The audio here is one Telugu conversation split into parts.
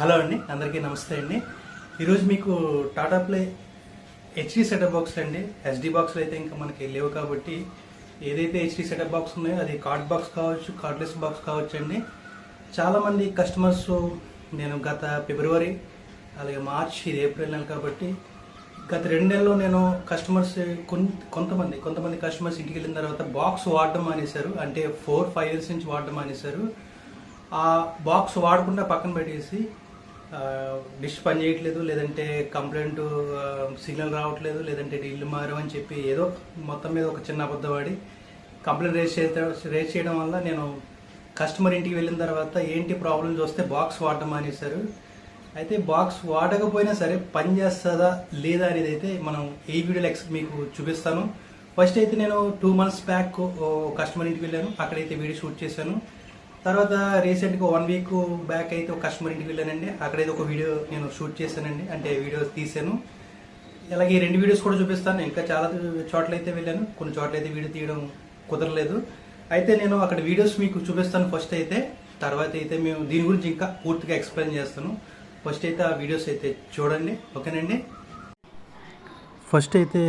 హలో అండి అందరికీ నమస్తే అండి. ఈరోజు మీకు Tata play HD setup box అండి. ఎస్డి బాక్స్లు అయితే ఇంకా మనకి లేవు కాబట్టి ఏదైతే హెచ్డి సెటప్ బాక్స్ ఉన్నాయో అది కార్డ్ బాక్స్ కావచ్చు కార్డ్లెస్ బాక్స్ కావచ్చు అండి. చాలామంది కస్టమర్స్ నేను గత ఫిబ్రవరి అలాగే మార్చ్ ఇది ఏప్రిల్ నెల కాబట్టి గత రెండు నెలల్లో నేను కస్టమర్స్ కొంతమంది కొంతమంది కస్టమర్స్ ఇంటికి వెళ్ళిన తర్వాత బాక్స్ వాడడం మానేశారు. అంటే ఫోర్ ఫైవ్ ఇయర్స్ నుంచి వాడడం మానేశారు. ఆ బాక్స్ వాడకుండా పక్కన పెట్టేసి డిష్ పని చేయట్లేదు లేదంటే కంప్లైంట్ సిగ్నల్ రావట్లేదు లేదంటే ఇల్లు మారమని చెప్పి ఏదో మొత్తం మీద ఒక చిన్న అబద్ధవాడి కంప్లైంట్ రేస్ చేయ రేస్ చేయడం వల్ల నేను కస్టమర్ ఇంటికి వెళ్ళిన తర్వాత ఏంటి ప్రాబ్లం చూస్తే బాక్స్ వాడటం అనేసారు అయితే బాక్స్ వాడకపోయినా సరే పని చేస్తుందా లేదా అనేది అయితే మనం ఈ వీడియోలో ఎక్స్ మీకు చూపిస్తాను. ఫస్ట్ అయితే నేను టూ మంత్స్ బ్యాక్ కస్టమర్ ఇంటికి వెళ్ళాను. అక్కడైతే వీడియో షూట్ చేశాను. తర్వాత రీసెంట్గా వన్ వీక్ బ్యాక్ అయితే ఒక కస్టమర్ ఇంటికి వెళ్ళానండి. అక్కడైతే ఒక వీడియో నేను షూట్ చేశానండి. అంటే వీడియో తీశాను. అలాగే ఈ రెండు వీడియోస్ కూడా చూపిస్తాను. ఇంకా చాలా చోట్ల అయితే వెళ్ళాను. కొన్ని చోట్ల అయితే వీడియో తీయడం కుదరలేదు. అయితే నేను అక్కడ వీడియోస్ మీకు చూపిస్తాను ఫస్ట్ అయితే. తర్వాత అయితే మేము దీని గురించి ఇంకా పూర్తిగా ఎక్స్ప్లెయిన్ చేస్తాను. ఫస్ట్ అయితే ఆ వీడియోస్ అయితే చూడండి. ఓకేనండి? ఫస్ట్ అయితే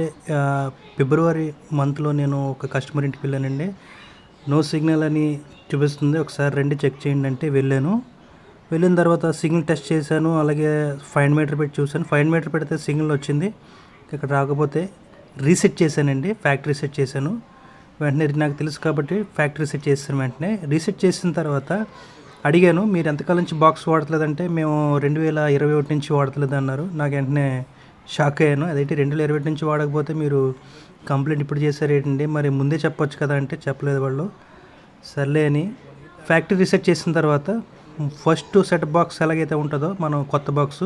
ఫిబ్రవరి మంత్లో నేను ఒక కస్టమర్ ఇంటికి వెళ్ళానండి. నో సిగ్నల్ అని చూపిస్తుంది. ఒకసారి రండి చెక్ చేయండి అంటే వెళ్ళాను. వెళ్ళిన తర్వాత సిగ్నల్ టెస్ట్ చేశాను. అలాగే ఫైన్ మీటర్ పెట్టి చూశాను. ఫైన్ మీటర్ పెడితే సిగ్నల్ వచ్చింది. ఇక్కడ రాకపోతే రీసెట్ చేశానండి. ఫ్యాక్టరీ సెట్ చేశాను. వెంటనే నాకు తెలుసు కాబట్టి ఫ్యాక్టరీ సెట్ చేశాను వెంటనే. రీసెట్ చేసిన తర్వాత అడిగాను మీరు ఎంతకాలం నుంచి బాక్స్ వాడట్లేదంటే మేము రెండు వేల ఇరవై ఒకటి నుంచి వాడట్లేదు అన్నారు. నాకు వెంటనే షాక్ అయ్యాను. అదైతే రెండు వేల ఇరవై ఒకటి నుంచి వాడకపోతే మీరు కంప్లైంట్ ఇప్పుడు చేశారేటండి మరి ముందే చెప్పొచ్చు కదా అంటే చెప్పలేదు వాళ్ళు. సర్లే అని ఫ్యాక్టరీ రీసెట్ చేసిన తర్వాత ఫస్ట్ సెట్ బాక్స్ ఎలాగైతే ఉంటుందో మనం కొత్త బాక్స్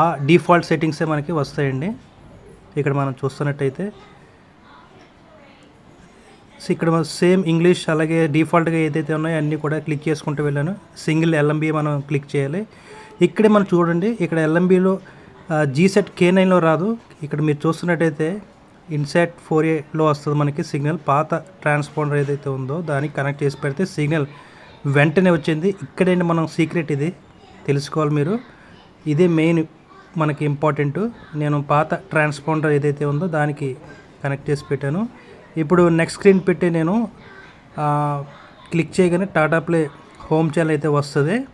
ఆ డిఫాల్ట్ సెట్టింగ్సే మనకి వస్తాయండి. ఇక్కడ మనం చూస్తున్నట్టయితే. సో ఇక్కడ మనం సేమ్ ఇంగ్లీష్ అలాగే డిఫాల్ట్గా ఏదైతే ఉన్నాయో అన్నీ కూడా క్లిక్ చేసుకుంటూ వెళ్ళాను. సింగిల్ ఎల్ఎంబి మనం క్లిక్ చేయాలి. ఇక్కడే మనం చూడండి ఇక్కడ ఎల్ఎంబిలో జీసెట్ కే నైన్లో రాదు. ఇక్కడ మీరు చూస్తున్నట్టయితే ఇన్సెట్ ఫోర్ ఏలో వస్తుంది మనకి సిగ్నల్. పాత ట్రాన్స్పాండర్ ఏదైతే ఉందో దానికి కనెక్ట్ చేసి పెడితే సిగ్నల్ వెంటనే వచ్చింది. ఇక్కడండి మనం సీక్రెట్ ఇది? తెలుసుకోవాలి మీరు. ఇదే మెయిన్ మనకి ఇంపార్టెంట్. నేను పాత ట్రాన్స్పాండర్ ఏదైతే ఉందో దానికి కనెక్ట్ చేసి పెట్టాను. ఇప్పుడు నెక్స్ట్ స్క్రీన్ పెట్టి నేను క్లిక్ చేయగానే టాటా ప్లే హోమ్ ఛానల్ అయితే వస్తుంది.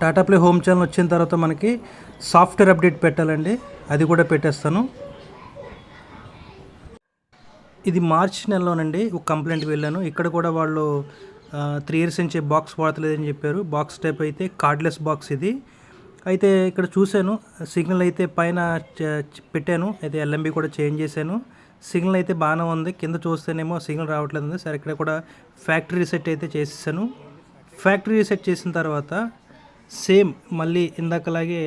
టాటా ప్లే హోమ్ ఛానల్ వచ్చిన తర్వాత మనకి సాఫ్ట్వేర్ అప్డేట్ పెట్టాలండి. అది కూడా పెట్టేస్తాను. ఇది మార్చ్ నెలలోనండి. ఒక కంప్లైంట్కి వెళ్ళాను. ఇక్కడ కూడా వాళ్ళు త్రీ ఇయర్స్ నుంచి బాక్స్ వాడతలేదని చెప్పారు. బాక్స్ టైప్ అయితే కార్డ్లెస్ బాక్స్ ఇది. అయితే ఇక్కడ చూశాను. సిగ్నల్ అయితే పైన పెట్టాను. అయితే ఎల్ఎంబి కూడా చేంజ్ చేశాను. సిగ్నల్ అయితే బాగానే ఉంది. కింద చూస్తేనేమో సిగ్నల్ రావట్లేదు ఉంది సరే ఇక్కడ కూడా ఫ్యాక్టరీ రీసెట్ అయితే చేసేసాను. ఫ్యాక్టరీ రీసెట్ చేసిన తర్వాత సేమ్ మళ్ళీ ఇందాకలాగే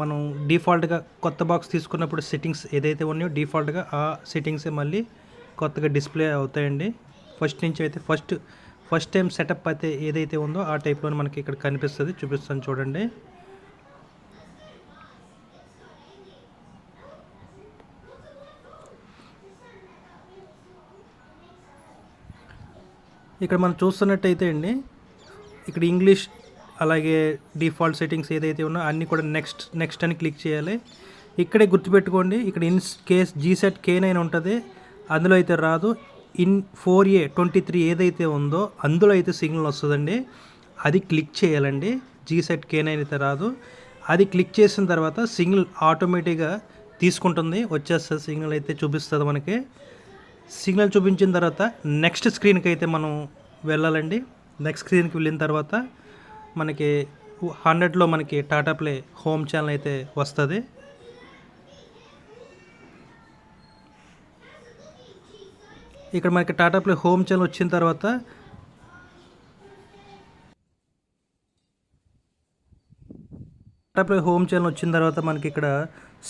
మనం డిఫాల్ట్గా కొత్త బాక్స్ తీసుకున్నప్పుడు సెట్టింగ్స్ ఏదైతే ఉన్నాయో డిఫాల్ట్గా ఆ సెట్టింగ్సే మళ్ళీ కొత్తగా డిస్ప్లే అవుతాయండి. ఫస్ట్ నుంచి అయితే ఫస్ట్ ఫస్ట్ టైం సెటప్ అయితే ఏదైతే ఉందో ఆ టైప్లో మనకి ఇక్కడ కనిపిస్తుంది. చూపిస్తాను చూడండి. ఇక్కడ మనం చూస్తున్నట్టయితే అండి ఇక్కడ ఇంగ్లీష్ అలాగే డిఫాల్ట్ సెట్టింగ్స్ ఏదైతే ఉన్నా అన్నీ కూడా నెక్స్ట్ నెక్స్ట్ అని క్లిక్ చేయాలి. ఇక్కడే గుర్తుపెట్టుకోండి ఇక్కడ ఇన్ కేస్ జీసెట్ కే నైన్ ఉంటుంది అందులో అయితే రాదు. In four A twenty three ఏదైతే ఉందో అందులో అయితే సిగ్నల్ వస్తుందండి. అది క్లిక్ చేయాలండి. జీసెట్ కే నైన్ అయితే రాదు. అది క్లిక్ చేసిన తర్వాత సిగ్నల్ ఆటోమేటిక్గా తీసుకుంటుంది వచ్చేస్తుంది సిగ్నల్ అయితే చూపిస్తుంది మనకి. సిగ్నల్ చూపించిన తర్వాత నెక్స్ట్ స్క్రీన్కి అయితే మనం వెళ్ళాలండి. నెక్స్ట్ స్క్రీన్కి వెళ్ళిన తర్వాత మనకి హండ్రెడ్లో మనకి టాటా ప్లే హోమ్ ఛానల్ అయితే వస్తుంది. ఇక్కడ మనకి టాటా ప్లే హోమ్ ఛానల్ వచ్చిన తర్వాత టాటా ప్లే హోమ్ ఛానల్ వచ్చిన తర్వాత మనకి ఇక్కడ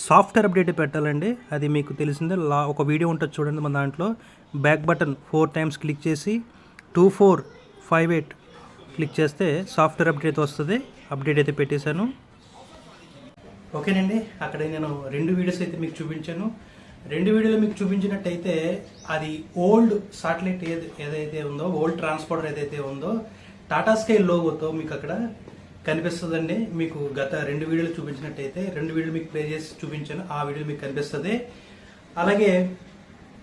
సాఫ్ట్వేర్ అప్డేట్ పెట్టాలండి. అది మీకు తెలిసిందే. లా ఒక వీడియో ఉంటుంది చూడండి మన దాంట్లో. Back button four times click చేసి two four five eight click చేస్తే సాఫ్ట్వేర్ అప్డేట్ అయితే వస్తుంది. అప్డేట్ అయితే పెట్టేశాను. ఓకేనండి అక్కడ నేను రెండు వీడియోస్ అయితే మీకు చూపించాను. రెండు వీడియోలు మీకు చూపించినట్టయితే అది ఓల్డ్ సాటిలైట్ ఏది ఏదైతే ఉందో ఓల్డ్ ట్రాన్స్పోర్టర్ ఏదైతే ఉందో టాటా స్కై లోగోతో మీకు అక్కడ కనిపిస్తుందండి. మీకు గత రెండు వీడియోలు చూపించినట్టయితే రెండు వీడియోలు మీకు ప్లే చేసి చూపించాను. ఆ వీడియో మీకు కనిపిస్తుంది. అలాగే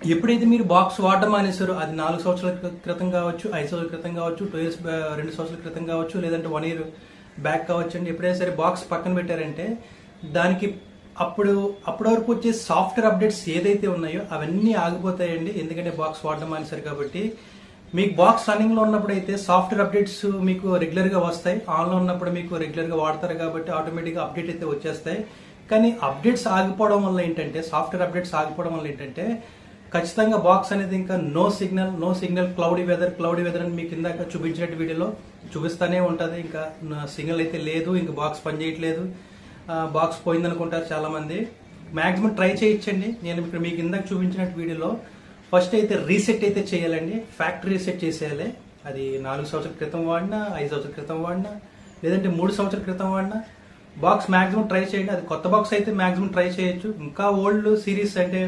ఎప్పుడైతే మీరు బాక్స్ వాడడం మానేశారో అది నాలుగు సంవత్సరాల క్రితం కావచ్చు ఐదు సంవత్సరాల క్రితం కావచ్చు టూ ఇయర్స్ రెండు సంవత్సరాల క్రితం కావచ్చు లేదంటే వన్ ఇయర్ బ్యాక్ కావచ్చు అండి. ఎప్పుడైనా సరే బాక్స్ పక్కన పెట్టారంటే దానికి అప్పుడు అప్పటి వరకు వచ్చే సాఫ్ట్వేర్ అప్డేట్స్ ఏదైతే ఉన్నాయో అవన్నీ ఆగిపోతాయండి. ఎందుకంటే బాక్స్ వాడడం మానేశారు కాబట్టి. మీకు బాక్స్ రన్నింగ్లో ఉన్నప్పుడు అయితే సాఫ్ట్వేర్ అప్డేట్స్ మీకు రెగ్యులర్గా వస్తాయి. ఆన్లో ఉన్నప్పుడు మీకు రెగ్యులర్గా వాడతారు కాబట్టి ఆటోమేటిక్గా అప్డేట్ అయితే వచ్చేస్తాయి. కానీ అప్డేట్స్ ఆగిపోవడం వల్ల ఏంటంటే సాఫ్ట్వేర్ అప్డేట్స్ ఆగిపోవడం వల్ల ఏంటంటే ఖచ్చితంగా బాక్స్ అనేది ఇంకా no signal no signal cloudy weather cloudy weather అని మీకు ఇందాక చూపించినట్టు వీడియోలో చూపిస్తానే ఉంటుంది. ఇంకా సిగ్నల్ అయితే లేదు ఇంకా బాక్స్ పనిచేయట్లేదు బాక్స్ పోయిందనుకుంటారు చాలామంది. మ్యాక్సిమం ట్రై చేయించండి. నేను ఇప్పుడు మీకు ఇందాక చూపించినట్టు వీడియోలో ఫస్ట్ అయితే రీసెట్ అయితే చేయాలండి. ఫ్యాక్టరీ రీసెట్ చేసేయాలి. అది నాలుగు సంవత్సరాల క్రితం వాడినా ఐదు సంవత్సరాల క్రితం వాడినా లేదంటే మూడు సంవత్సరాల క్రితం వాడినా బాక్స్ మ్యాక్సిమం ట్రై చేయండి. అది కొత్త బాక్స్ అయితే మ్యాక్సిమం ట్రై చేయొచ్చు. ఇంకా ఓల్డ్ సిరీస్ అంటే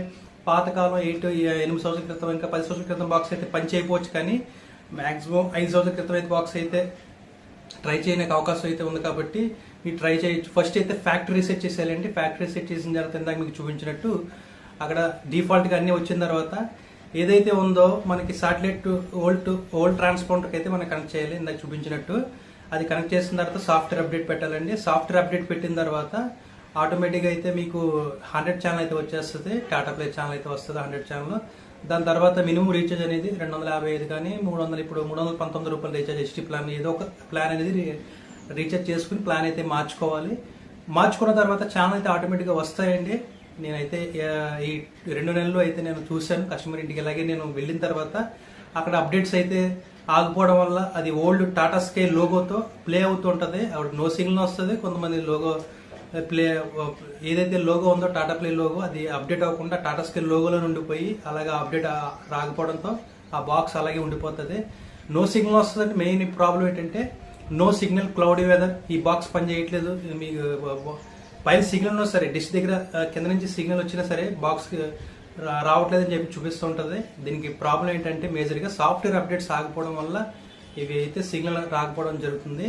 పాతకాలం ఎయిట్ ఎనిమిది సంవత్సరాల క్రితం ఇంకా పది సంవత్సరాల క్రితం బాక్స్ అయితే పని చేయకపోవచ్చు కానీ మాక్సిమం ఐదు సంవత్సరాల క్రితం అయితే బాక్స్ అయితే ట్రై చేయడానికి అవకాశం అయితే ఉంది కాబట్టి మీరు ట్రై చేయొచ్చు. ఫస్ట్ అయితే ఫ్యాక్టరీ సెట్ చేసేయాలండి. ఫ్యాక్టరీ సెట్ చేసిన తర్వాత ఇందాక మీకు చూపించినట్టు అక్కడ డిఫాల్ట్గా అన్నీ వచ్చిన తర్వాత ఏదైతే ఉందో మనకి సాటిలైట్ ఓల్డ్ ఓల్డ్ ట్రాన్స్పాండర్కి అయితే మనం కనెక్ట్ చేయాలి. ఇందాక చూపించినట్టు అది కనెక్ట్ చేసిన తర్వాత సాఫ్ట్వేర్ అప్డేట్ పెట్టాలండి. సాఫ్ట్వేర్ అప్డేట్ పెట్టిన తర్వాత ఆటోమేటిక్గా అయితే మీకు హండ్రెడ్ ఛానల్ అయితే వచ్చేస్తుంది టాటా ప్లే ఛానల్ అయితే వస్తుంది హండ్రెడ్ ఛానల్ దాని తర్వాత మినిమం రీఛార్జ్ అనేది రెండు వందల యాభై ఐదు కానీ మూడు వందలు ఇప్పుడు మూడు వందల పంతొమ్మిది రూపాయలు రీఛార్జ్ ఎస్టీ ప్లాన్ ఏదో ఒక ప్లాన్ అనేది రీఛార్జ్ చేసుకుని ప్లాన్ అయితే మార్చుకోవాలి. మార్చుకున్న తర్వాత ఛానల్ అయితే ఆటోమేటిక్గా వస్తాయండి. నేనైతే ఈ రెండు నెలలు అయితే నేను చూశాను. కస్టమర్ ఇంటికి అలాగే నేను వెళ్ళిన తర్వాత అక్కడ అప్డేట్స్ అయితే ఆగిపోవడం వల్ల అది ఓల్డ్ టాటా స్కై లోగోతో ప్లే అవుతూ ఉంటుంది. అప్పుడు నో సిగ్నల్ వస్తుంది. కొంతమంది లోగో ప్లే ఏదైతే లోగో ఉందో టాటా ప్లే లోగో అది అప్డేట్ అవ్వకుండా టాటా స్కేల్ లోగోలో ఉండిపోయి అలాగా అప్డేట్ రాకపోవడంతో ఆ బాక్స్ అలాగే ఉండిపోతుంది. నో సిగ్నల్ వస్తుంది మెయిన్ ప్రాబ్లం ఏంటంటే నో సిగ్నల్ క్లౌడీ వెదర్. ఈ బాక్స్ పని చేయట్లేదు. మీకు పైన సిగ్నల్ ఉన్నా సరే డిష్ దగ్గర కింద నుంచి సిగ్నల్ వచ్చినా సరే బాక్స్ రావట్లేదని చెప్పి చూపిస్తూ ఉంటుంది. దీనికి ప్రాబ్లం ఏంటంటే మేజర్గా సాఫ్ట్వేర్ అప్డేట్స్ ఆగిపోవడం వల్ల ఇవి అయితే సిగ్నల్ రాకపోవడం జరుగుతుంది.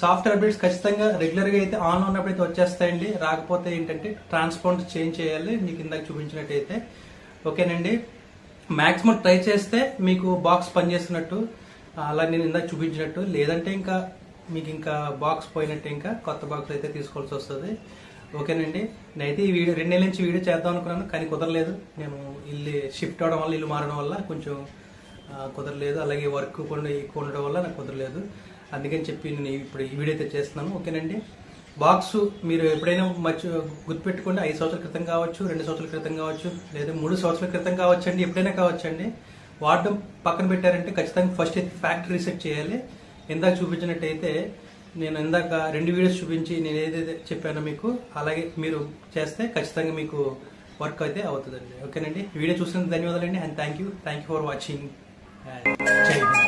సాఫ్ట్వేర్ అప్డేట్స్ ఖచ్చితంగా రెగ్యులర్గా అయితే ఆన్ ఉన్నప్పుడు అయితే వచ్చేస్తాయండి. రాకపోతే ఏంటంటే ట్రాన్స్పోర్ట్ చేంజ్ చేయాలి. మీకు ఇందాక చూపించినట్టయితే. ఓకేనండి? మాక్సిమం ట్రై చేస్తే మీకు బాక్స్ పనిచేస్తున్నట్టు. అలా నేను ఇందాక చూపించినట్టు. లేదంటే ఇంకా మీకు ఇంకా బాక్స్ పోయినట్టు ఇంకా కొత్త బాక్స్ అయితే తీసుకోవాల్సి వస్తుంది. ఓకేనండి? నేనైతే ఈ వీడియో రెండు నెలల నుంచి వీడియో చేద్దాం అనుకున్నాను కానీ కుదరలేదు. నేను ఇల్లు షిఫ్ట్ అవడం వల్ల ఇల్లు మారడం వల్ల కొంచెం కుదరలేదు. అలాగే వర్క్ కొన్ని ఎక్కువ ఉండడం వల్ల నాకు కుదరలేదు. అందుకని చెప్పి నేను ఇప్పుడు ఈ వీడియో అయితే చేస్తున్నాను. ఓకేనండి? బాక్స్ మీరు ఎప్పుడైనా మర్చి గుర్తుపెట్టుకోండి. ఐదు సంవత్సరాల క్రితం కావచ్చు రెండు సంవత్సరాల క్రితం కావచ్చు లేదా మూడు సంవత్సరాల క్రితం కావచ్చు అండి ఎప్పుడైనా కావచ్చండి. వాడడం పక్కన పెట్టారంటే ఖచ్చితంగా ఫస్ట్ అయితే ఫ్యాక్టరీ రీసెట్ చేయాలి. ఇందాక చూపించినట్టయితే నేను ఇందాక రెండు వీడియోస్ చూపించి నేను ఏదైతే చెప్పానో మీకు అలాగే మీరు చేస్తే ఖచ్చితంగా మీకు వర్క్ అయితే అవుతుందండి. ఓకేనండి? వీడియో చూసినందుకు ధన్యవాదాలండి. And thank you thank you for watching జై హింద్